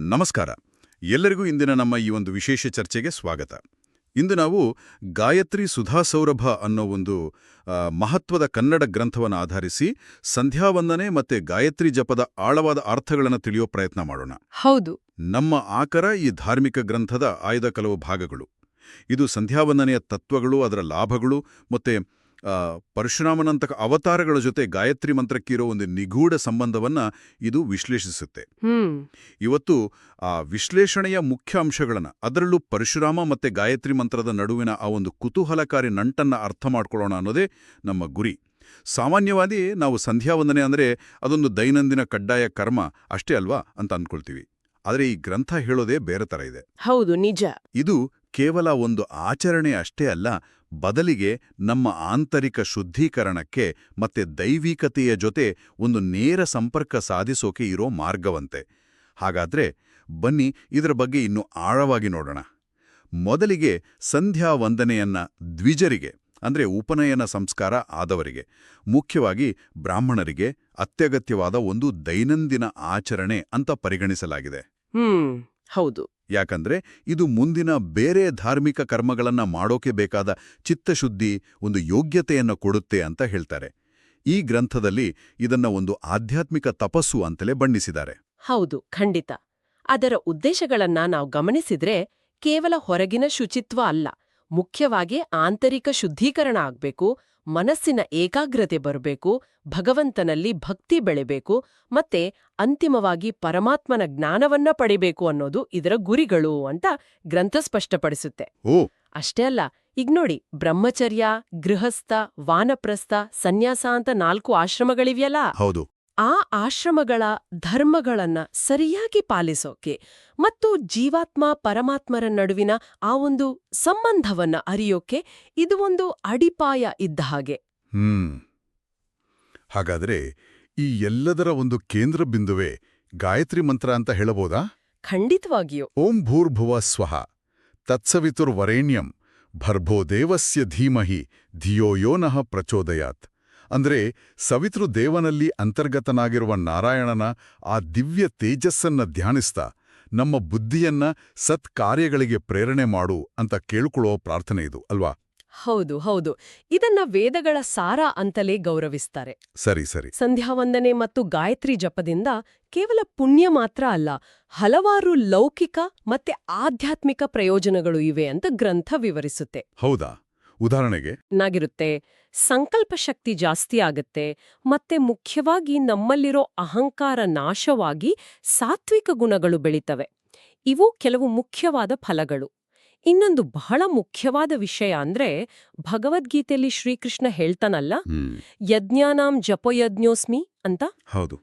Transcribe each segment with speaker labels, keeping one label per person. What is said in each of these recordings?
Speaker 1: ನಮಸ್ಕಾರ. ಎಲ್ಲರಿಗೂ ಇಂದಿನ ನಮ್ಮ ಈ ಒಂದು ವಿಶೇಷ ಚರ್ಚೆಗೆ ಸ್ವಾಗತ. ಇಂದು ನಾವು ಗಾಯತ್ರಿ ಸುಧಾ ಸೌರಭ ಅನ್ನೋ ಒಂದು ಮಹತ್ವದ ಕನ್ನಡ ಗ್ರಂಥವನ್ನು ಆಧರಿಸಿ ಸಂಧ್ಯಾವಂದನೆ ಮತ್ತೆ ಗಾಯತ್ರಿ ಜಪದ ಆಳವಾದ ಅರ್ಥಗಳನ್ನು ತಿಳಿಯೋ ಪ್ರಯತ್ನ ಮಾಡೋಣ.
Speaker 2: ಹೌದು.
Speaker 1: ನಮ್ಮ ಆಕರ ಈ ಧಾರ್ಮಿಕ ಗ್ರಂಥದ ಆಯ್ದ ಕೆಲವು ಭಾಗಗಳು. ಇದು ಸಂಧ್ಯಾವಂದನೆಯ ತತ್ವಗಳು ಅದರ ಲಾಭಗಳು ಮತ್ತೆ ಆ, ಪರಶುರಾಮನಂತ ಅವತಾರಗಳ ಜೊತೆ ಗಾಯತ್ರಿ ಮಂತ್ರಕ್ಕಿರೋ ಒಂದು ನಿಗೂಢ ಸಂಬಂಧವನ್ನ ಇದು ವಿಶ್ಲೇಷಿಸುತ್ತೆ. ಇವತ್ತು ಆ ವಿಶ್ಲೇಷಣೆಯ ಮುಖ್ಯ ಅಂಶಗಳನ್ನ ಅದರಲ್ಲೂ ಪರಶುರಾಮ ಮತ್ತೆ ಗಾಯತ್ರಿ ಮಂತ್ರದ ನಡುವಿನ ಆ ಒಂದು ಕುತೂಹಲಕಾರಿ ನಂಟನ್ನ ಅರ್ಥ ಮಾಡ್ಕೊಳ್ಳೋಣ ಅನ್ನೋದೇ ನಮ್ಮ ಗುರಿ. ಸಾಮಾನ್ಯವಾಗಿ ನಾವು ಸಂಧ್ಯಾವಂದನೆ ಅಂದರೆ ಅದೊಂದು ದೈನಂದಿನ ಕಡ್ಡಾಯ ಕರ್ಮ ಅಷ್ಟೇ ಅಲ್ವಾ ಅಂತ ಅಂದ್ಕೊಳ್ತೀವಿ ಆದರೆ ಈ ಗ್ರಂಥ ಹೇಳೋದೇ ಬೇರೆ ಥರ ಇದೆ.
Speaker 2: ಹೌದು ನಿಜ.
Speaker 1: ಇದು ಕೇವಲ ಒಂದು ಆಚರಣೆ ಅಷ್ಟೇ ಅಲ್ಲ ಬದಲಿಗೆ ನಮ್ಮ ಆಂತರಿಕ ಶುದ್ಧೀಕರಣಕ್ಕೆ ಮತ್ತೆ ದೈವಿಕತೆಯ ಜೊತೆ ಒಂದು ನೇರ ಸಂಪರ್ಕ ಸಾಧಿಸೋಕೆ ಇರೋ ಮಾರ್ಗವಂತೆ. ಹಾಗಾದ್ರೆ ಬನ್ನಿ ಇದರ ಬಗ್ಗೆ ಇನ್ನು ಆಳವಾಗಿ ನೋಡೋಣ. ಮೊದಲಿಗೆ ಸಂಧ್ಯಾ ವಂದನೆಯನ್ನ ದ್ವಿಜರಿಗೆ, ಅಂದ್ರೆ ಉಪನಯನ ಸಂಸ್ಕಾರ ಆದವರಿಗೆ, ಮುಖ್ಯವಾಗಿ ಬ್ರಾಹ್ಮಣರಿಗೆ ಅತ್ಯಗತ್ಯವಾದ ಒಂದು ದೈನಂದಿನ ಆಚರಣೆ ಅಂತ ಪರಿಗಣಿಸಲಾಗಿದೆ.
Speaker 2: ಹೌದು.
Speaker 1: ಯಾಕಂದ್ರೆ ಇದು ಮುಂದಿನ ಬೇರೆ ಧಾರ್ಮಿಕ ಕರ್ಮಗಳನ್ನು ಮಾಡೋಕೆ ಬೇಕಾದ ಚಿತ್ತಶುದ್ಧಿ ಒಂದು ಯೋಗ್ಯತೆಯನ್ನು ಕೊಡುತ್ತೆ ಅಂತ ಹೇಳ್ತಾರೆ. ಈ ಗ್ರಂಥದಲ್ಲಿ ಇದನ್ನ ಒಂದು ಆಧ್ಯಾತ್ಮಿಕ ತಪಸ್ಸು ಅಂತಲೇ ಬಣ್ಣಿಸಿದ್ದಾರೆ.
Speaker 2: ಹೌದು ಖಂಡಿತ. ಅದರ ಉದ್ದೇಶಗಳನ್ನ ನಾವು ಗಮನಿಸಿದ್ರೆ ಕೇವಲ ಹೊರಗಿನ ಶುಚಿತ್ವ ಅಲ್ಲ ಮುಖ್ಯವಾಗಿ ಆಂತರಿಕ ಶುದ್ಧೀಕರಣ ಆಗ್ಬೇಕು ಮನಸ್ಸಿನ ಏಕಾಗ್ರತೆ ಬರಬೇಕು ಭಗವಂತನಲ್ಲಿ ಭಕ್ತಿ ಬೆಳೆಬೇಕು ಮತ್ತೆ ಅಂತಿಮವಾಗಿ ಪರಮಾತ್ಮನ ಜ್ಞಾನವನ್ನ ಪಡಿಬೇಕು ಅನ್ನೋದು ಇದರ ಗುರಿಗಳು ಅಂತ ಗ್ರಂಥ ಸ್ಪಷ್ಟಪಡಿಸುತ್ತೆ.
Speaker 1: ಓ!
Speaker 2: ಅಷ್ಟೇ ಅಲ್ಲ ಈಗ ನೋಡಿ ಬ್ರಹ್ಮಚರ್ಯ ಗೃಹಸ್ಥ ವಾನಪ್ರಸ್ಥ ಸನ್ಯಾಸ ಅಂತ ನಾಲ್ಕು ಆಶ್ರಮಗಳಿವೆಯಲ್ಲ?
Speaker 1: ಹೌದು.
Speaker 2: ಆ ಆಶ್ರಮಗಳ ಧರ್ಮಗಳನ್ನ ಸರಿಯಾಗಿ ಪಾಲಿಸೋಕೆ ಮತ್ತು ಜೀವಾತ್ಮ ಪರಮಾತ್ಮರ ನಡುವಿನ ಆ ಒಂದು ಸಂಬಂಧವನ್ನ ಅರಿಯೋಕೆ ಇದು ಒಂದು ಅಡಿಪಾಯ ಇದ್ದ ಹಾಗೆ.
Speaker 1: ಹ್ಮ್. ಹಾಗಾದ್ರೆ ಈ ಎಲ್ಲದರ ಒಂದು ಕೇಂದ್ರ ಬಿಂದುವೆ ಗಾಯತ್ರಿ ಮಂತ್ರ ಅಂತ ಹೇಳಬಹುದಾ?
Speaker 2: ಖಂಡಿತವಾಗಿಯೂ.
Speaker 1: ಓಂ ಭೂರ್ಭುವ ಸ್ವಹ ತತ್ಸವಿತುರ್ವರೇಣ್ಯಂ ಭರ್ಭೋ ದೇವಸ್ಯ ಧೀಮಹಿ ಧಿಯೋ ಯೋ ನಃ ಪ್ರಚೋದಯಾತ್. ಅಂದ್ರೆ ಸವಿತೃ ದೇವನಲ್ಲಿ ಅಂತರ್ಗತನಾಗಿರುವ ನಾರಾಯಣನ ಆ ದಿವ್ಯ ತೇಜಸ್ಸನ್ನ ಧ್ಯಾನಿಸ್ತಾ ನಮ್ಮ ಬುದ್ಧಿಯನ್ನ ಸತ್ ಕಾರ್ಯಗಳಿಗೆ ಪ್ರೇರಣೆ ಮಾಡು ಅಂತ ಕೇಳ್ಕೊಳ್ಳೋ ಪ್ರಾರ್ಥನೆ ಇದು ಅಲ್ವಾ?
Speaker 2: ಹೌದು ಹೌದು. ಇದನ್ನ ವೇದಗಳ ಸಾರ ಅಂತಲೇ ಗೌರವಿಸ್ತಾರೆ.
Speaker 1: ಸರಿ ಸರಿ.
Speaker 2: ಸಂಧ್ಯಾವಂದನೆ ಮತ್ತು ಗಾಯತ್ರಿ ಜಪದಿಂದ ಕೇವಲ ಪುಣ್ಯ ಮಾತ್ರ ಅಲ್ಲ ಹಲವಾರು ಲೌಕಿಕ ಮತ್ತೆ ಆಧ್ಯಾತ್ಮಿಕ ಪ್ರಯೋಜನಗಳು ಇವೆ ಅಂತ ಗ್ರಂಥ ವಿವರಿಸುತ್ತೆ.
Speaker 1: ಹೌದಾ? ಉದಾಹರಣೆಗೆ?
Speaker 2: ನಾಗಿರುತ್ತೆ ಸಂಕಲ್ಪ ಶಕ್ತಿ ಜಾಸ್ತಿ ಆಗುತ್ತೆ ಮತ್ತೆ ಮುಖ್ಯವಾಗಿ ನಮ್ಮಲ್ಲಿರೋ ಅಹಂಕಾರ ನಾಶವಾಗಿ ಸಾತ್ವಿಕ ಗುಣಗಳು ಬೆಳೀತವೆ. ಇವು ಕೆಲವು ಮುಖ್ಯವಾದ ಫಲಗಳು. ಇನ್ನೊಂದು ಬಹಳ ಮುಖ್ಯವಾದ ವಿಷಯ ಅಂದ್ರೆ ಭಗವದ್ಗೀತೆಯಲ್ಲಿ ಶ್ರೀಕೃಷ್ಣ ಹೇಳ್ತಾನಲ್ಲ ಯಜ್ಞಾನಾಂ ಜಪಯಜ್ಞೋಸ್ಮಿ ಅಂತ?
Speaker 1: ಹೌದು.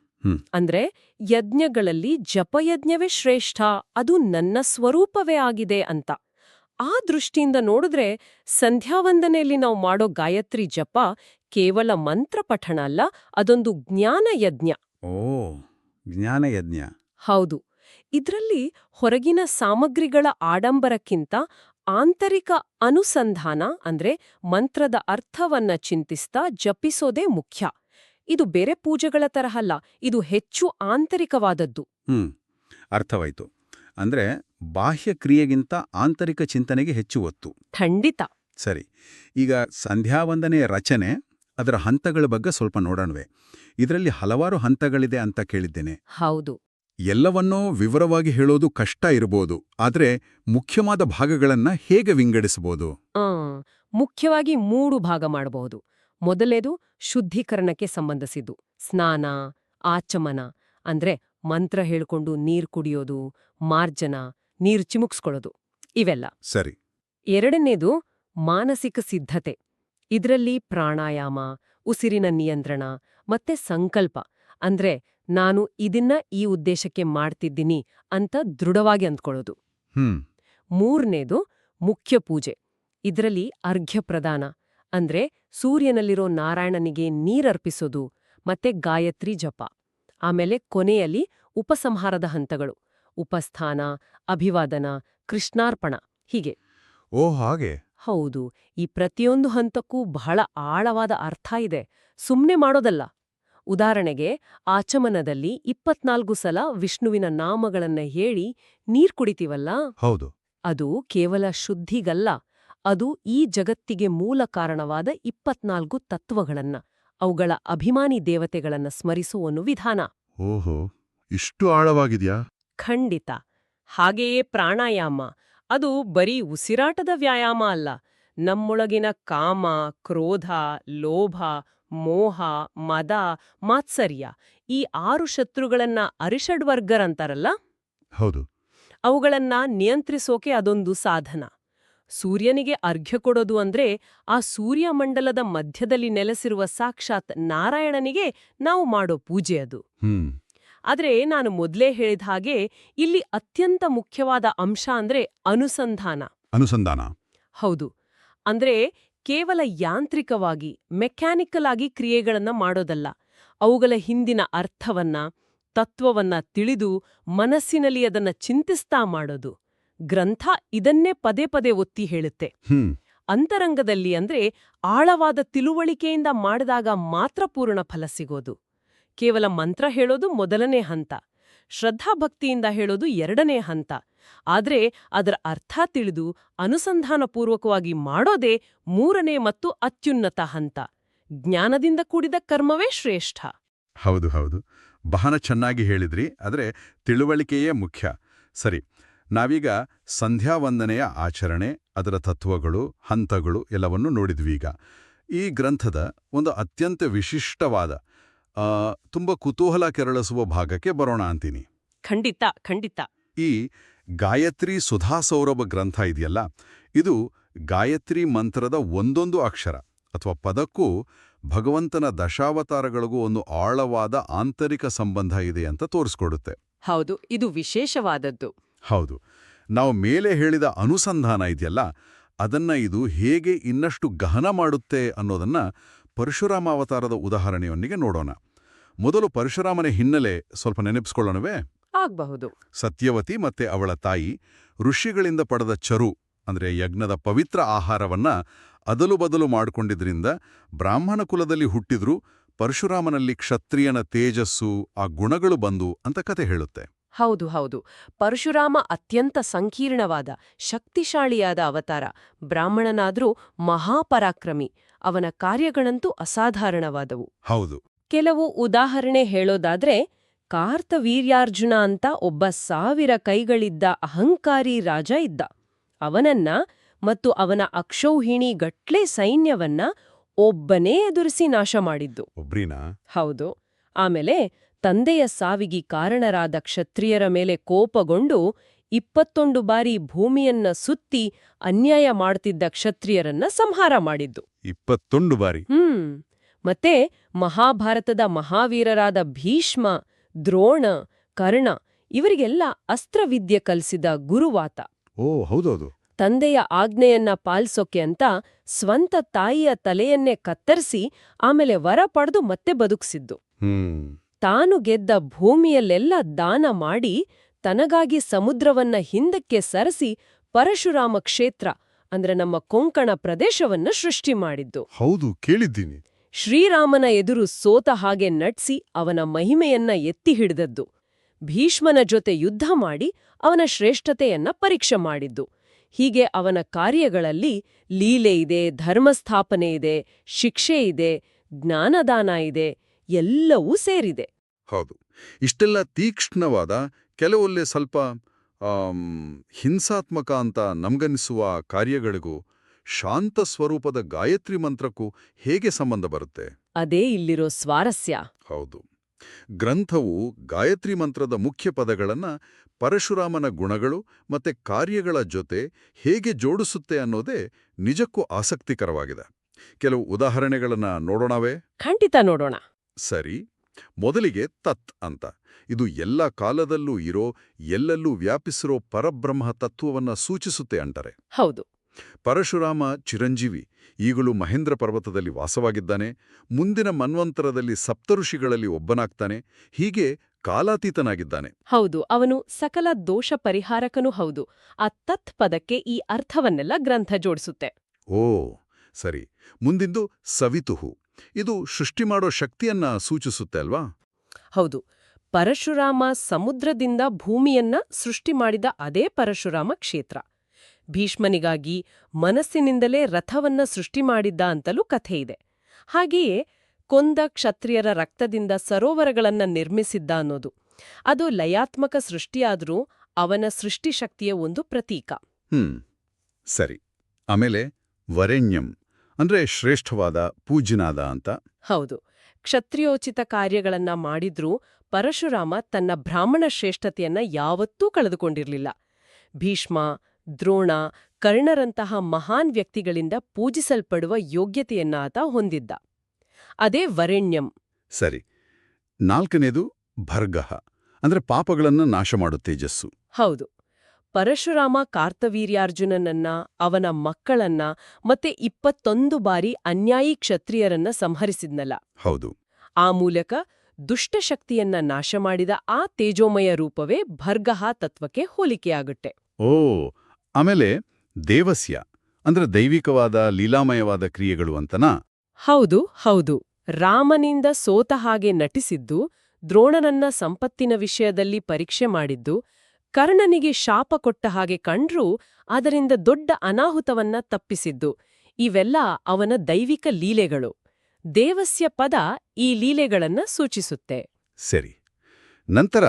Speaker 2: ಅಂದ್ರೆ ಯಜ್ಞಗಳಲ್ಲಿ ಜಪಯಜ್ಞವೇ ಶ್ರೇಷ್ಠ ಅದು ನನ್ನ ಸ್ವರೂಪವೇ ಆಗಿದೆ ಅಂತ. ಆ ದೃಷ್ಟಿಯಿಂದ ನೋಡಿದ್ರೆ ಸಂಧ್ಯಾವಂದನೆಯಲ್ಲಿ ನಾವು ಮಾಡೋ ಗಾಯತ್ರಿ ಜಪ ಕೇವಲ ಮಂತ್ರ ಪಠಣ ಅಲ್ಲ ಅದೊಂದು ಜ್ಞಾನ ಯಜ್ಞ.
Speaker 1: ಓ ಜ್ಞಾನ ಯಜ್ಞ.
Speaker 2: ಹೌದು. ಇದರಲ್ಲಿ ಹೊರಗಿನ ಸಾಮಗ್ರಿಗಳ ಆಡಂಬರಕ್ಕಿಂತ ಆಂತರಿಕ ಅನುಸಂಧಾನ ಅಂದ್ರೆ ಮಂತ್ರದ ಅರ್ಥವನ್ನ ಚಿಂತಿಸ್ತಾ ಜಪಿಸೋದೇ ಮುಖ್ಯ. ಇದು ಬೇರೆ ಪೂಜೆಗಳ ತರಹಲ್ಲ ಇದು ಹೆಚ್ಚು ಆಂತರಿಕವಾದದ್ದು.
Speaker 3: ಹ್ಮ್ ಅರ್ಥವಾಯ್ತು. ಅಂದ್ರೆ ಬಾಹ್ಯ ಕ್ರಿಯೆಗಿಂತ ಆಂತರಿಕ ಚಿಂತನೆಗೆ ಹೆಚ್ಚು ಒತ್ತು.
Speaker 2: ಖಂಡಿತ.
Speaker 3: ಸರಿ ಈಗ ಸಂಧ್ಯಾವಂದನೆಯ ರಚನೆ ಅದರ ಹಂತಗಳ ಬಗ್ಗೆ ಸ್ವಲ್ಪ ನೋಡೋಣವೆ. ಇದರಲ್ಲಿ ಹಲವಾರು ಹಂತಗಳಿದೆ ಅಂತ ಕೇಳಿದ್ದೇನೆ.
Speaker 2: ಹೌದು.
Speaker 1: ಎಲ್ಲವನ್ನೂ ವಿವರವಾಗಿ ಹೇಳೋದು ಕಷ್ಟ ಇರಬಹುದು ಆದರೆ ಮುಖ್ಯವಾದ ಭಾಗಗಳನ್ನ ಹೇಗೆ ವಿಂಗಡಿಸಬಹುದು
Speaker 2: ಮುಖ್ಯವಾಗಿ ಮೂರು ಭಾಗ ಮಾಡಬಹುದು ಮೊದಲೇದು ಶುದ್ಧೀಕರಣಕ್ಕೆ ಸಂಬಂಧಿಸಿದ್ದು. ಸ್ನಾನ ಆಚಮನ ಅಂದ್ರೆ ಮಂತ್ರ ಹೇಳ್ಕೊಂಡು ನೀರ್ ಕುಡಿಯೋದು ಮಾರ್ಜನ ನೀರು ಚಿಮುಕ್ಸ್ಕೊಳ್ಳೋದು. ಇವೆಲ್ಲ.
Speaker 1: ಸರಿ.
Speaker 2: ಎರಡನೇದು ಮಾನಸಿಕ ಸಿದ್ಧತೆ. ಇದರಲ್ಲಿ ಪ್ರಾಣಾಯಾಮ ಉಸಿರಿನ ನಿಯಂತ್ರಣ ಮತ್ತೆ ಸಂಕಲ್ಪ. ಅಂದ್ರೆ ನಾನು ಇದನ್ನ ಈ ಉದ್ದೇಶಕ್ಕೆ ಮಾಡ್ತಿದ್ದೀನಿ ಅಂತ ದೃಢವಾಗಿ ಅಂದ್ಕೊಳ್ಳೋದು.
Speaker 1: ಹ್ಮ್.
Speaker 2: ಮೂರನೇದು ಮುಖ್ಯ ಪೂಜೆ. ಇದರಲ್ಲಿ ಅರ್ಘ್ಯ ಪ್ರದಾನ. ಅಂದ್ರೆ ಸೂರ್ಯನಲ್ಲಿರೋ ನಾರಾಯಣನಿಗೆ ನೀರರ್ಪಿಸೋದು ಮತ್ತೆ ಗಾಯತ್ರಿ ಜಪ. ಆಮೇಲೆ ಕೊನೆಯಲ್ಲಿ ಉಪಸಂಹಾರದ ಹಂತಗಳು. ಉಪಸ್ಥಾನ ಅಭಿವಾದನ ಕೃಷ್ಣಾರ್ಪಣ ಹೀಗೆ.
Speaker 1: ಓ ಹಾಗೆ.
Speaker 2: ಹೌದು ಈ ಪ್ರತಿಯೊಂದು ಹಂತಕ್ಕೂ ಬಹಳ ಆಳವಾದ ಅರ್ಥ ಇದೆ. ಸುಮ್ಮನೆ ಮಾಡೋದಲ್ಲ. ಉದಾಹರಣೆಗೆ ಆಚಮನದಲ್ಲಿ ಇಪ್ಪತ್ನಾಲ್ಕು ಸಲ ವಿಷ್ಣುವಿನ ನಾಮಗಳನ್ನ ಹೇಳಿ ನೀರ್ ಕುಡಿತೀವಲ್ಲ?
Speaker 1: ಹೌದು.
Speaker 2: ಅದು ಕೇವಲ ಶುದ್ಧಿಗಲ್ಲ. ಅದು ಈ ಜಗತ್ತಿಗೆ ಮೂಲ ಕಾರಣವಾದ ಇಪ್ಪತ್ನಾಲ್ಕು ತತ್ವಗಳನ್ನ ಅವುಗಳ ಅಭಿಮಾನಿ ದೇವತೆಗಳನ್ನ ಸ್ಮರಿಸುವನು ವಿಧಾನ.
Speaker 1: ಓಹೋ ಇಷ್ಟು ಆಳವಾಗಿದ್ಯಾ?
Speaker 2: ಖಂಡಿತ. ಹಾಗೆಯೇ ಪ್ರಾಣಾಯಾಮ. ಅದು ಬರೀ ಉಸಿರಾಟದ ವ್ಯಾಯಾಮ ಅಲ್ಲ. ನಮ್ಮೊಳಗಿನ ಕಾಮ ಕ್ರೋಧ ಲೋಭ ಮೋಹ ಮದ ಮಾತ್ಸರ್ಯ ಈ ಆರು ಶತ್ರುಗಳನ್ನ ಅರಿಷಡ್ವರ್ಗರ್ ಅಂತಾರಲ್ಲ?
Speaker 1: ಹೌದು.
Speaker 2: ಅವುಗಳನ್ನ ನಿಯಂತ್ರಿಸೋಕೆ ಅದೊಂದು ಸಾಧನ. ಸೂರ್ಯನಿಗೆ ಅರ್ಘ್ಯ ಕೊಡೋದು ಅಂದ್ರೆ ಆ ಸೂರ್ಯಮಂಡಲದ ಮಧ್ಯದಲ್ಲಿ ನೆಲೆಸಿರುವ ಸಾಕ್ಷಾತ್ ನಾರಾಯಣನಿಗೆ ನಾವು ಮಾಡೋ ಪೂಜೆ ಅದು.
Speaker 1: ಹ್ಮ್.
Speaker 2: ಆದ್ರೆ ನಾನು ಮೊದಲೇ ಹೇಳಿದ ಹಾಗೆ ಇಲ್ಲಿ ಅತ್ಯಂತ ಮುಖ್ಯವಾದ ಅಂಶ ಅಂದ್ರೆ ಅನುಸಂಧಾನ.
Speaker 1: ಅನುಸಂಧಾನ.
Speaker 2: ಹೌದು. ಅಂದ್ರೆ ಕೇವಲ ಯಾಂತ್ರಿಕವಾಗಿ ಮೆಕ್ಯಾನಿಕಲ್ ಆಗಿ ಕ್ರಿಯೆಗಳನ್ನ ಮಾಡೋದಲ್ಲ. ಅವುಗಳ ಹಿಂದಿನ ಅರ್ಥವನ್ನ ತತ್ವವನ್ನ ತಿಳಿದು ಮನಸ್ಸಿನಲ್ಲಿ ಅದನ್ನ ಚಿಂತಿಸ್ತಾ ಮಾಡೋದು. ಗ್ರಂಥ ಇದನ್ನೇ ಪದೇ ಪದೇ ಒತ್ತಿ ಹೇಳುತ್ತೆ. ಅಂತರಂಗದಲ್ಲಿ ಅಂದ್ರೆ ಆಳವಾದ ತಿಳುವಳಿಕೆಯಿಂದ ಮಾಡಿದಾಗ ಮಾತ್ರ ಪೂರ್ಣ ಫಲ ಸಿಗೋದು. ಕೇವಲ ಮಂತ್ರ ಹೇಳೋದು ಮೊದಲನೇ ಹಂತ, ಶ್ರದ್ಧಾಭಕ್ತಿಯಿಂದ ಹೇಳೋದು ಎರಡನೇ ಹಂತ. ಆದರೆ ಅದರ ಅರ್ಥ ತಿಳಿದು ಅನುಸಂಧಾನಪೂರ್ವಕವಾಗಿ ಮಾಡೋದೇ ಮೂರನೇ ಮತ್ತು ಅತ್ಯುನ್ನತ ಹಂತ. ಜ್ಞಾನದಿಂದ ಕೂಡಿದ ಕರ್ಮವೇ ಶ್ರೇಷ್ಠ.
Speaker 1: ಹೌದು ಹೌದು. ಬಹಳ ಚೆನ್ನಾಗಿ ಹೇಳಿದ್ರಿ. ಆದರೆ ತಿಳುವಳಿಕೆಯೇ ಮುಖ್ಯ. ಸರಿ, ನಾವೀಗ ಸಂಧ್ಯಾವಂದನೆಯ ಆಚರಣೆ, ಅದರ ತತ್ವಗಳು, ಹಂತಗಳು ಎಲ್ಲವನ್ನೂ ನೋಡಿದ್ವಿ ಈಗ ಈ ಗ್ರಂಥದ ಒಂದು ಅತ್ಯಂತ ವಿಶಿಷ್ಟವಾದ ತುಂಬ ಕುತೂಹಲ ಕೆರಳಿಸುವ ಭಾಗಕ್ಕೆ ಬರೋಣ ಅಂತೀನಿ.
Speaker 2: ಖಂಡಿತ ಖಂಡಿತ.
Speaker 1: ಈ ಗಾಯತ್ರಿ ಸುಧಾಸೌರಭ ಗ್ರಂಥ ಇದೆಯಲ್ಲ ಇದು ಗಾಯತ್ರಿ ಮಂತ್ರದ ಒಂದೊಂದು ಅಕ್ಷರ ಅಥವಾ ಪದಕ್ಕೂ ಭಗವಂತನ ದಶಾವತಾರಗಳಿಗೂ ಒಂದು ಆಳವಾದ ಆಂತರಿಕ ಸಂಬಂಧ ಇದೆ ಅಂತ ತೋರಿಸ್ಕೊಡುತ್ತೆ.
Speaker 2: ಹೌದು ಇದು ವಿಶೇಷವಾದದ್ದು.
Speaker 1: ಹೌದು. ನಾವು ಮೇಲೆ ಹೇಳಿದ ಅನುಸಂಧಾನ ಇದೆಯಲ್ಲ ಅದನ್ನ ಇದು ಹೇಗೆ ಇನ್ನಷ್ಟು ಗಹನ ಮಾಡುತ್ತೆ ಅನ್ನೋದನ್ನ ಪರಶುರಾಮ ಅವತಾರದ ಉದಾಹರಣೆಯೊಂದಿಗೆ ನೋಡೋಣ. ಮೊದಲು ಪರಶುರಾಮನ ಹಿನ್ನೆಲೆ ಸ್ವಲ್ಪ ನೆನಪಿಸ್ಕೊಳ್ಳೋಣವೇ?
Speaker 2: ಆಗಬಹುದು.
Speaker 1: ಸತ್ಯವತಿ ಮತ್ತೆ ಅವಳ ತಾಯಿ ಋಷಿಗಳಿಂದ ಪಡೆದ ಚರು ಅಂದ್ರೆ ಯಜ್ಞದ ಪವಿತ್ರ ಆಹಾರವನ್ನ ಅದಲು ಬದಲು ಮಾಡಿಕೊಂಡಿದ್ರಿಂದ ಬ್ರಾಹ್ಮಣ ಕುಲದಲ್ಲಿ ಹುಟ್ಟಿದ್ರೂ ಪರಶುರಾಮನಲ್ಲಿ ಕ್ಷತ್ರಿಯನ ತೇಜಸ್ಸು ಆ ಗುಣಗಳು ಬಂದು ಅಂತ ಕತೆ ಹೇಳುತ್ತೆ.
Speaker 2: ಹೌದು ಹೌದು. ಪರಶುರಾಮ ಅತ್ಯಂತ ಸಂಕೀರ್ಣವಾದ ಶಕ್ತಿಶಾಲಿಯಾದ ಅವತಾರ. ಬ್ರಾಹ್ಮಣನಾದ್ರೂ ಮಹಾಪರಾಕ್ರಮಿ. ಅವನ ಕಾರ್ಯಗಳಂತೂ ಅಸಾಧಾರಣವಾದವು.
Speaker 1: ಹೌದು.
Speaker 2: ಕೆಲವು ಉದಾಹರಣೆ ಹೇಳೋದಾದ್ರೆ ಕಾರ್ತವೀರ್ಯಾರ್ಜುನ ಅಂತ ಒಬ್ಬ ಸಾವಿರ ಕೈಗಳಿದ್ದ ಅಹಂಕಾರಿ ರಾಜ ಇದ್ದ. ಅವನನ್ನ ಮತ್ತು ಅವನ ಅಕ್ಷೌಹಿಣಿ ಗಟ್ಲೆ ಸೈನ್ಯವನ್ನ ಒಬ್ಬನೇ ಎದುರಿಸಿ ನಾಶ ಮಾಡಿದ್ದು.
Speaker 1: ಒಬ್ರಿನಾ?
Speaker 2: ಹೌದು. ಆಮೇಲೆ ತಂದೆಯ ಸಾವಿಗೆ ಕಾರಣರಾದ ಕ್ಷತ್ರಿಯರ ಮೇಲೆ ಕೋಪಗೊಂಡು ಇಪ್ಪತ್ತೊಂದು ಬಾರಿ ಭೂಮಿಯನ್ನ ಸುತ್ತಿ ಅನ್ಯಾಯ ಮಾಡ್ತಿದ್ದ ಕ್ಷತ್ರಿಯರನ್ನ ಸಂಹಾರ ಮಾಡಿದ್ದು.
Speaker 1: ಇಪ್ಪತ್ತೊಂದು ಬಾರಿ.
Speaker 2: ಹ್ಮ್. ಮತ್ತೆ ಮಹಾಭಾರತದ ಮಹಾವೀರರಾದ ಭೀಷ್ಮ ದ್ರೋಣ ಕರ್ಣ ಇವರಿಗೆಲ್ಲ ಅಸ್ತ್ರವಿದ್ಯೆ ಕಲಿಸಿದ ಗುರುವಾತ.
Speaker 1: ಓ ಹೌದೌದು.
Speaker 2: ತಂದೆಯ ಆಜ್ಞೆಯನ್ನ ಪಾಲಿಸೋಕೆ ಅಂತ ಸ್ವಂತ ತಾಯಿಯ ತಲೆಯನ್ನೇ ಕತ್ತರಿಸಿ ಆಮೇಲೆ ವರ ಪಡೆದು ಮತ್ತೆ ಬದುಕಿಸಿದ್ದು. ತಾನು ಗೆದ್ದ ಭೂಮಿಯಲ್ಲೆಲ್ಲ ದಾನ ಮಾಡಿ ತನಗಾಗಿ ಸಮುದ್ರವನ್ನ ಹಿಂದಕ್ಕೆ ಸರಸಿ ಪರಶುರಾಮ ಕ್ಷೇತ್ರ ಅಂದ್ರೆ ನಮ್ಮ ಕೊಂಕಣ ಪ್ರದೇಶವನ್ನ ಸೃಷ್ಟಿ ಮಾಡಿದ್ದು.
Speaker 1: ಹೌದು ಕೇಳಿದ್ದೀನಿ.
Speaker 2: ಶ್ರೀರಾಮನ ಎದುರು ಸೋತ ಹಾಗೆ ನಟ್ಸಿ ಅವನ ಮಹಿಮೆಯನ್ನ ಎತ್ತಿ ಹಿಡಿದದ್ದು. ಭೀಷ್ಮನ ಜೊತೆ ಯುದ್ಧ ಮಾಡಿ ಅವನ ಶ್ರೇಷ್ಠತೆಯನ್ನ ಪರೀಕ್ಷೆ ಮಾಡಿದ್ದು. ಹೀಗೆ ಅವನ ಕಾರ್ಯಗಳಲ್ಲಿ ಲೀಲೆ ಇದೆ ಧರ್ಮಸ್ಥಾಪನೆ ಇದೆ ಶಿಕ್ಷೆ ಇದೆ ಜ್ಞಾನದಾನ ಇದೆ ಎಲ್ಲವೂ ಸೇರಿದೆ.
Speaker 1: ಹೌದು. ಇಷ್ಟೆಲ್ಲ ತೀಕ್ಷ್ಣವಾದ ಕೆಲವೊಲ್ಲೆ ಸ್ವಲ್ಪ ಹಿಂಸಾತ್ಮಕ ಅಂತ ನಮಗನ್ನಿಸುವ ಕಾರ್ಯಗಳಿಗೂ ಶಾಂತ ಸ್ವರೂಪದ ಗಾಯತ್ರಿ ಮಂತ್ರಕ್ಕೂ ಹೇಗೆ ಸಂಬಂಧ ಬರುತ್ತೆ?
Speaker 2: ಅದೇ ಇಲ್ಲಿರೋ ಸ್ವಾರಸ್ಯ.
Speaker 1: ಹೌದು. ಗ್ರಂಥವು ಗಾಯತ್ರಿ ಮಂತ್ರದ ಮುಖ್ಯ ಪದಗಳನ್ನ ಪರಶುರಾಮನ ಗುಣಗಳು ಮತ್ತೆ ಕಾರ್ಯಗಳ ಜೊತೆ ಹೇಗೆ ಜೋಡಿಸುತ್ತೆ ಅನ್ನೋದೇ ನಿಜಕ್ಕೂ ಆಸಕ್ತಿಕರವಾಗಿದೆ. ಕೆಲವು ಉದಾಹರಣೆಗಳನ್ನ ನೋಡೋಣವೇ?
Speaker 2: ಖಂಡಿತ ನೋಡೋಣ.
Speaker 1: ಸರಿ. ಮೊದಲಿಗೆ ತತ್ ಅಂತ. ಇದು ಎಲ್ಲ ಕಾಲದಲ್ಲೂ ಇರೋ ಎಲ್ಲೆಲ್ಲೂ ವ್ಯಾಪಿಸಿರೋ ಪರಬ್ರಹ್ಮ ತತ್ವವನ್ನ ಸೂಚಿಸುತ್ತೆ ಅಂತಾರೆ
Speaker 2: ಹೌದು.
Speaker 1: ಪರಶುರಾಮ ಚಿರಂಜೀವಿ ಈಗಲೂ ಮಹೇಂದ್ರ ಪರ್ವತದಲ್ಲಿ ವಾಸವಾಗಿದ್ದಾನೆ ಮುಂದಿನ ಮನ್ವಂತರದಲ್ಲಿ ಸಪ್ತಋಷಿಗಳಲ್ಲಿ ಒಬ್ಬನಾಗ್ತಾನೆ ಹೀಗೆ ಕಾಲಾತೀತನಾಗಿದ್ದಾನೆ.
Speaker 2: ಹೌದು ಅವನು ಸಕಲ ದೋಷ ಪರಿಹಾರಕನೂ ಹೌದು. ಆ ತತ್ ಪದಕ್ಕೆ ಈ ಅರ್ಥವನ್ನೆಲ್ಲ ಗ್ರಂಥ ಜೋಡಿಸುತ್ತೆ.
Speaker 1: ಓ ಸರಿ. ಮುಂದಿಂದು ಸವಿತುಹು. ಇದು ಸೃಷ್ಟಿ ಮಾಡೋ ಶಕ್ತಿಯನ್ನ ಸೂಚಿಸುತ್ತೆ ಅಲ್ವಾ?
Speaker 2: ಹೌದು. ಪರಶುರಾಮ ಸಮುದ್ರದಿಂದ ಭೂಮಿಯನ್ನ ಸೃಷ್ಟಿ ಮಾಡಿದ ಅದೇ ಪರಶುರಾಮ ಕ್ಷೇತ್ರ. ಭೀಷ್ಮನಿಗಾಗಿ ಮನಸ್ಸಿನಿಂದಲೇ ರಥವನ್ನ ಸೃಷ್ಟಿ ಮಾಡಿದ್ದ ಅಂತಲೂ ಕಥೆ ಇದೆ. ಹಾಗೆಯೇ ಕೊಂದ ಕ್ಷತ್ರಿಯರ ರಕ್ತದಿಂದ ಸರೋವರಗಳನ್ನ ನಿರ್ಮಿಸಿದ್ದ ಅನ್ನೋದು. ಅದು ಲಯಾತ್ಮಕ ಸೃಷ್ಟಿಯಾದರೂ ಅವನ ಸೃಷ್ಟಿಶಕ್ತಿಯ ಒಂದು ಪ್ರತೀಕ.
Speaker 1: ಹ್ಮ್. ಸರಿ. ಆಮೇಲೆ ವರೆಣ್ಯಂ. ಅಂದ್ರೆ ಶ್ರೇಷ್ಠವಾದ ಪೂಜ್ಯನಾದ ಅಂತ?
Speaker 2: ಹೌದು. ಕ್ಷತ್ರಿಯೋಚಿತ ಕಾರ್ಯಗಳನ್ನ ಮಾಡಿದ್ರೂ ಪರಶುರಾಮ ತನ್ನ ಬ್ರಾಹ್ಮಣ ಶ್ರೇಷ್ಠತೆಯನ್ನ ಯಾವತ್ತೂ ಕಳೆದುಕೊಂಡಿರಲಿಲ್ಲ. ಭೀಷ್ಮ ದ್ರೋಣ ಕರ್ಣರಂತಹ ಮಹಾನ್ ವ್ಯಕ್ತಿಗಳಿಂದ ಪೂಜಿಸಲ್ಪಡುವ ಯೋಗ್ಯತೆಯನ್ನ ಆತ ಹೊಂದಿದ್ದ. ಅದೇ ವರೆಣ್ಯಂ.
Speaker 1: ಸರಿ. ನಾಲ್ಕನೇದು ಭರ್ಗಃ ಅಂದ್ರೆ ಪಾಪಗಳನ್ನ ನಾಶ ಮಾಡೋ ತೇಜಸ್ಸು.
Speaker 2: ಹೌದು. ಪರಶುರಾಮ ಕಾರ್ತವೀರ್ಯಾರ್ಜುನನನ್ನ ಅವನ ಮಕ್ಕಳನ್ನ ಮತ್ತೆ ಇಪ್ಪತ್ತೊಂದು ಬಾರಿ ಅನ್ಯಾಯಿ ಕ್ಷತ್ರಿಯರನ್ನ ಸಂಹರಿಸಿದ್ನಲ್ಲ.
Speaker 1: ಹೌದು.
Speaker 2: ಆ ಮೂಲಕ ದುಷ್ಟಶಕ್ತಿಯನ್ನ ನಾಶ ಮಾಡಿದ ಆ ತೇಜೋಮಯ ರೂಪವೇ ಭರ್ಗಹ ತತ್ವಕ್ಕೆ ಹೋಲಿಕೆಯಾಗುತ್ತೆ.
Speaker 1: ಓ ಆಮೇಲೆ ದೇವಸ್ಯ ಅಂದ್ರೆ ದೈವಿಕವಾದ ಲೀಲಾಮಯವಾದ ಕ್ರಿಯೆಗಳು ಅಂತನಾ?
Speaker 2: ಹೌದು ಹೌದು. ರಾಮನಿಂದ ಸೋತ ಹಾಗೆ ನಟಿಸಿದ್ದು ದ್ರೋಣನನ್ನ ಸಂಪತ್ತಿನ ವಿಷಯದಲ್ಲಿ ಪರೀಕ್ಷೆ ಮಾಡಿದ್ದು ಕರ್ಣನಿಗೆ ಶಾಪ ಕೊಟ್ಟ ಹಾಗೆ ಕಂಡ್ರೂ ಅದರಿಂದ ದೊಡ್ಡ ಅನಾಹುತವನ್ನ ತಪ್ಪಿಸಿದ್ದು. ಇವೆಲ್ಲ ಅವನ ದೈವಿಕ ಲೀಲೆಗಳು. ದೇವಸ್ಯ ಪದ ಈ ಲೀಲೆಗಳನ್ನ ಸೂಚಿಸುತ್ತೆ.
Speaker 1: ಸರಿ. ನಂತರ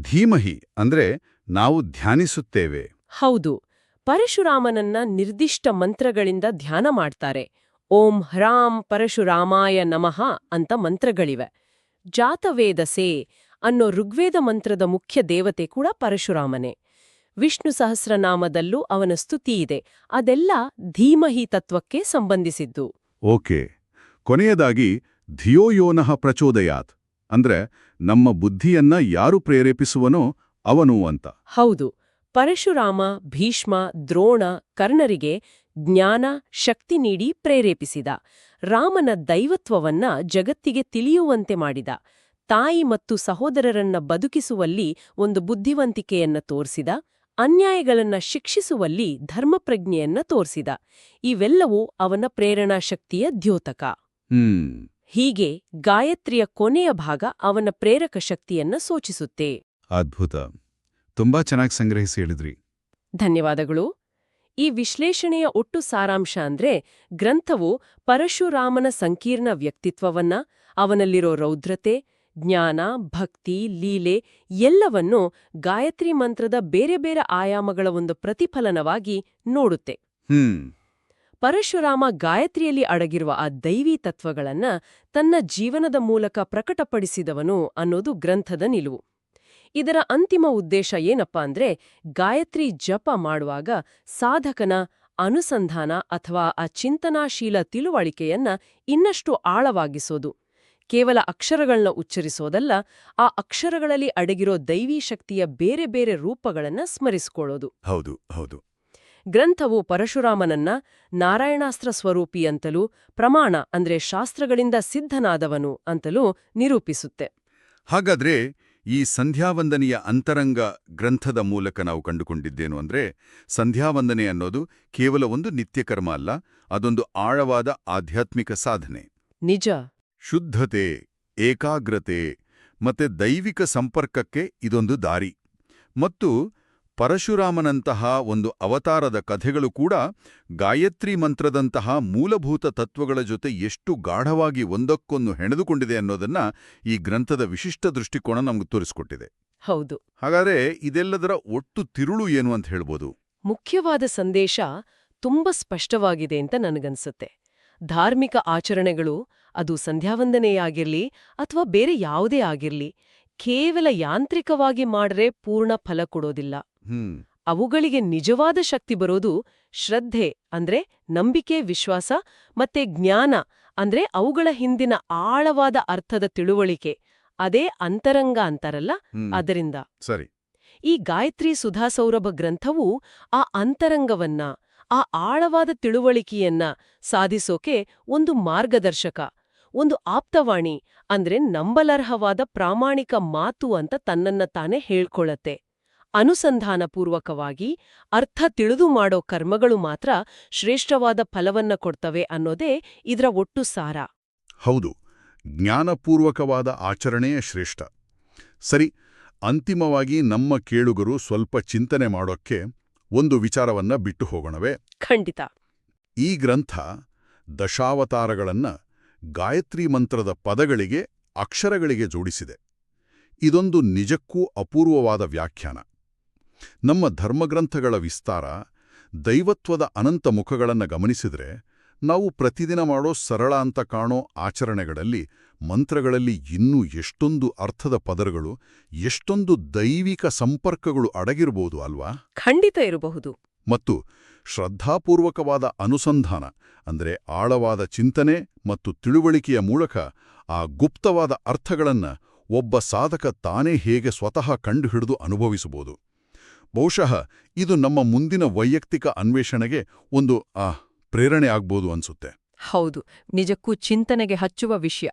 Speaker 1: ಧೀಮಹಿ ಅಂದ್ರೆ ನಾವು ಧ್ಯಾನಿಸುತ್ತೇವೆ.
Speaker 2: ಹೌದು. ಪರಶುರಾಮನನ್ನ ನಿರ್ದಿಷ್ಟ ಮಂತ್ರಗಳಿಂದ ಧ್ಯಾನ ಮಾಡ್ತಾರೆ. ಓಂ ಹ್ರಾಂ ಪರಶುರಾಮಾಯ ನಮಃ ಅಂತ ಮಂತ್ರಗಳಿವೆ. ಜಾತವೇದಸೆ ಅನ್ನೋ ಋಗ್ವೇದ ಮಂತ್ರದ ಮುಖ್ಯ ದೇವತೆ ಕೂಡ ಪರಶುರಾಮನೇ. ವಿಷ್ಣು ಸಹಸ್ರನಾಮದಲ್ಲೂ ಅವನ ಸ್ತುತಿ ಇದೆ. ಅದೆಲ್ಲ ಧೀಮಹಿ ತತ್ವಕ್ಕೆ ಸಂಬಂಧಿಸಿದ್ದು.
Speaker 1: ಓಕೆ. ಕೊನೆಯದಾಗಿ ಧಿಯೋಯೋನಃ ಪ್ರಚೋದಯಾತ್. ಅಂದ್ರೆ ನಮ್ಮ ಬುದ್ಧಿಯನ್ನ ಯಾರು ಪ್ರೇರೇಪಿಸುವನೋ ಅವನು ಅಂತ.
Speaker 2: ಹೌದು. ಪರಶುರಾಮ ಭೀಷ್ಮ ದ್ರೋಣ ಕರ್ಣರಿಗೆ ಜ್ಞಾನ ಶಕ್ತಿ ನೀಡಿ ಪ್ರೇರೇಪಿಸಿದ. ರಾಮನ ದೈವತ್ವವನ್ನ ಜಗತ್ತಿಗೆ ತಿಳಿಯುವಂತೆ ಮಾಡಿದ. ತಾಯಿ ಮತ್ತು ಸಹೋದರರನ್ನ ಬದುಕಿಸುವಲ್ಲಿ ಒಂದು ಬುದ್ಧಿವಂತಿಕೆಯನ್ನ ತೋರಿಸಿದ ಅನ್ಯಾಯಗಳನ್ನ ಶಿಕ್ಷಿಸುವಲ್ಲಿ ಧರ್ಮಪ್ರಜ್ಞೆಯನ್ನ ತೋರಿಸಿದ. ಇವೆಲ್ಲವೂ ಅವನ ಪ್ರೇರಣಾ ಶಕ್ತಿಯ ದ್ಯೋತಕ ಹೀಗೆ ಗಾಯತ್ರಿಯ ಕೊನೆಯ ಭಾಗ ಅವನ ಪ್ರೇರಕ ಶಕ್ತಿಯನ್ನ ಸೂಚಿಸುತ್ತೆ.
Speaker 1: ಅದ್ಭುತ. ತುಂಬಾ ಚೆನ್ನಾಗಿ ಸಂಗ್ರಹಿಸಿ ಹೇಳಿದ್ರಿ.
Speaker 2: ಧನ್ಯವಾದಗಳು. ಈ ವಿಶ್ಲೇಷಣೆಯ ಒಟ್ಟು ಸಾರಾಂಶ ಅಂದ್ರೆ ಗ್ರಂಥವು ಪರಶುರಾಮನ ಸಂಕೀರ್ಣ ವ್ಯಕ್ತಿತ್ವವನ್ನ ಅವನಲ್ಲಿರೋ ರೌದ್ರತೆ ಜ್ಞಾನ ಭಕ್ತಿ ಲೀಲೆ ಎಲ್ಲವನ್ನೂ ಗಾಯತ್ರಿ ಮಂತ್ರದ ಬೇರೆ ಬೇರೆ ಆಯಾಮಗಳ ಒಂದು ಪ್ರತಿಫಲನವಾಗಿ ನೋಡುತ್ತೆ.
Speaker 1: ಹ್ಮ್.
Speaker 2: ಪರಶುರಾಮ ಗಾಯತ್ರಿಯಲ್ಲಿ ಅಡಗಿರುವ ಆ ದೈವಿ ತತ್ವಗಳನ್ನ ತನ್ನ ಜೀವನದ ಮೂಲಕ ಪ್ರಕಟಪಡಿಸಿದವನು ಅನ್ನೋದು ಗ್ರಂಥದ ನಿಲುವು. ಇದರ ಅಂತಿಮ ಉದ್ದೇಶ ಏನಪ್ಪಾ ಅಂದ್ರೆ ಗಾಯತ್ರಿ ಜಪ ಮಾಡುವಾಗ ಸಾಧಕನ ಅನುಸಂಧಾನ ಅಥವಾ ಆ ಚಿಂತನಾಶೀಲ ತಿಳುವಳಿಕೆಯನ್ನ ಇನ್ನಷ್ಟು ಆಳವಾಗಿಸೋದು. ಕೇವಲ ಅಕ್ಷರಗಳನ್ನ ಉಚ್ಚರಿಸೋದಲ್ಲ ಆ ಅಕ್ಷರಗಳಲ್ಲಿ ಅಡಗಿರೋ ದೈವಿ ಶಕ್ತಿಯ ಬೇರೆ ಬೇರೆ ರೂಪಗಳನ್ನ ಸ್ಮರಿಸಿಕೊಳ್ಳೋದು.
Speaker 1: ಹೌದು ಹೌದು.
Speaker 2: ಗ್ರಂಥವು ಪರಶುರಾಮನನ್ನ ನಾರಾಯಣಾಸ್ತ್ರ ಸ್ವರೂಪಿ ಅಂತಲೂ ಪ್ರಮಾಣ ಅಂದ್ರೆ ಶಾಸ್ತ್ರಗಳಿಂದ ಸಿದ್ಧನಾದವನು ಅಂತಲೂ ನಿರೂಪಿಸುತ್ತೆ.
Speaker 1: ಹಾಗಾದ್ರೆ ಈ ಸಂಧ್ಯಾವಂದನೆಯ ಅಂತರಂಗ ಗ್ರಂಥದ ಮೂಲಕ ನಾವು ಕಂಡುಕೊಂಡಿದ್ದೇನು ಅಂದ್ರೆ ಸಂಧ್ಯಾವಂದನೆ ಅನ್ನೋದು ಕೇವಲ ಒಂದು ನಿತ್ಯಕರ್ಮ ಅಲ್ಲ ಅದೊಂದು ಆಳವಾದ ಆಧ್ಯಾತ್ಮಿಕ ಸಾಧನೆ.
Speaker 2: ನಿಜ.
Speaker 1: ಶುದ್ಧತೆ ಏಕಾಗ್ರತೆ ಮತ್ತೆ ದೈವಿಕ ಸಂಪರ್ಕಕ್ಕೆ ಇದೊಂದು ದಾರಿ. ಮತ್ತು ಪರಶುರಾಮನಂತಹ ಒಂದು ಅವತಾರದ ಕಥೆಗಳು ಕೂಡ ಗಾಯತ್ರಿ ಮಂತ್ರದಂತಹ ಮೂಲಭೂತ ತತ್ವಗಳ ಜೊತೆ ಎಷ್ಟು ಗಾಢವಾಗಿ ಒಂದಕ್ಕೊಂದು ಹೆಣೆದುಕೊಂಡಿದೆ ಅನ್ನೋದನ್ನ ಈ ಗ್ರಂಥದ ವಿಶಿಷ್ಟ ದೃಷ್ಟಿಕೋನ ನಮಗೆ ತೋರಿಸ್ಕೊಟ್ಟಿದೆ.
Speaker 2: ಹೌದು.
Speaker 1: ಹಾಗಾದ್ರೆ ಇದೆಲ್ಲದರ ಒಟ್ಟು ತಿರುಳು ಏನು ಅಂತ ಹೇಳ್ಬೋದು?
Speaker 2: ಮುಖ್ಯವಾದ ಸಂದೇಶ ತುಂಬ ಸ್ಪಷ್ಟವಾಗಿದೆ ಅಂತ ನನಗನ್ಸುತ್ತೆ. ಧಾರ್ಮಿಕ ಆಚರಣೆಗಳು ಅದು ಸಂಧ್ಯಾವಂದನೆಯಾಗಿರ್ಲಿ ಅಥವಾ ಬೇರೆ ಯಾವುದೇ ಆಗಿರ್ಲಿ ಕೇವಲ ಯಾಂತ್ರಿಕವಾಗಿ ಮಾಡ್ರೆ ಪೂರ್ಣ ಫಲ ಕೊಡೋದಿಲ್ಲ. ಅವುಗಳಿಗೆ ನಿಜವಾದ ಶಕ್ತಿ ಬರೋದು ಶ್ರದ್ಧೆ ಅಂದ್ರೆ ನಂಬಿಕೆ ವಿಶ್ವಾಸ ಮತ್ತೆ ಜ್ಞಾನ ಅಂದ್ರೆ ಅವುಗಳ ಹಿಂದಿನ ಆಳವಾದ ಅರ್ಥದ ತಿಳುವಳಿಕೆ. ಅದೇ ಅಂತರಂಗ ಅಂತಾರಲ್ಲ? ಅದರಿಂದ.
Speaker 1: ಸರಿ.
Speaker 2: ಈ ಗಾಯತ್ರಿ ಸುಧಾ ಸೌರಭ ಗ್ರಂಥವು ಆ ಅಂತರಂಗವನ್ನ ಆ ಆಳವಾದ ತಿಳುವಳಿಕೆಯನ್ನ ಸಾಧಿಸೋಕೆ ಒಂದು ಮಾರ್ಗದರ್ಶಕ. ಒಂದು ಆಪ್ತವಾಣಿ ಅಂದ್ರೆ ನಂಬಲರ್ಹವಾದ ಪ್ರಾಮಾಣಿಕ ಮಾತು ಅಂತ ತನ್ನನ್ನ ತಾನೇ ಹೇಳ್ಕೊಳ್ಳತ್ತೆ ಅನುಸಂಧಾನಪೂರ್ವಕವಾಗಿ ಅರ್ಥ ತಿಳಿದು ಮಾಡೋ ಕರ್ಮಗಳು ಮಾತ್ರ ಶ್ರೇಷ್ಠವಾದ ಫಲವನ್ನ ಕೊಡ್ತವೆ ಅನ್ನೋದೇ ಇದರ ಒಟ್ಟು ಸಾರ.
Speaker 1: ಹೌದು ಜ್ಞಾನಪೂರ್ವಕವಾದ ಆಚರಣೆಯೇ ಶ್ರೇಷ್ಠ. ಸರಿ ಅಂತಿಮವಾಗಿ ನಮ್ಮ ಕೇಳುಗರು ಸ್ವಲ್ಪ ಚಿಂತನೆ ಮಾಡೋಕ್ಕೆ ಒಂದು ವಿಚಾರವನ್ನ ಬಿಟ್ಟು ಹೋಗೋಣವೇ?
Speaker 2: ಖಂಡಿತ.
Speaker 1: ಈ ಗ್ರಂಥ ದಶಾವತಾರಗಳನ್ನ ಗಾಯತ್ರಿ ಮಂತ್ರದ ಪದಗಳಿಗೆ ಅಕ್ಷರಗಳಿಗೆ ಜೋಡಿಸಿದೆ. ಇದೊಂದು ನಿಜಕ್ಕೂ ಅಪೂರ್ವವಾದ ವ್ಯಾಖ್ಯಾನ. ನಮ್ಮ ಧರ್ಮಗ್ರಂಥಗಳ ವಿಸ್ತಾರ ದೈವತ್ವದ ಅನಂತ ಮುಖಗಳನ್ನು ಗಮನಿಸಿದರೆ ನಾವು ಪ್ರತಿದಿನ ಮಾಡೋ ಸರಳ ಅಂತ ಕಾಣೋ ಆಚರಣೆಗಳಲ್ಲಿ, ಮಂತ್ರಗಳಲ್ಲಿ ಇನ್ನೂ ಎಷ್ಟೊಂದು ಅರ್ಥದ ಪದರಗಳು, ಎಷ್ಟೊಂದು ದೈವಿಕ ಸಂಪರ್ಕಗಳು ಅಡಗಿರಬಹುದು ಅಲ್ವಾ?
Speaker 2: ಖಂಡಿತ ಇರಬಹುದು.
Speaker 1: ಮತ್ತು ಶ್ರದ್ಧಾಪೂರ್ವಕವಾದ ಅನುಸಂಧಾನ, ಅಂದರೆ ಆಳವಾದ ಚಿಂತನೆ ಮತ್ತು ತಿಳುವಳಿಕೆಯ ಮೂಲಕ ಆ ಗುಪ್ತವಾದ ಅರ್ಥಗಳನ್ನು ಒಬ್ಬ ಸಾಧಕ ತಾನೇ ಹೇಗೆ ಸ್ವತಃ ಕಂಡುಹಿಡಿದು ಅನುಭವಿಸಬಹುದು. ಬಹುಶಃ ಇದು ನಮ್ಮ ಮುಂದಿನ ವೈಯಕ್ತಿಕ ಅನ್ವೇಷಣೆಗೆ ಒಂದು ಪ್ರೇರಣೆ ಆಗ್ಬೋದು ಅನ್ಸುತ್ತೆ.
Speaker 2: ಹೌದು, ನಿಜಕ್ಕೂ ಚಿಂತನೆಗೆ ಹಚ್ಚುವ ವಿಷಯ.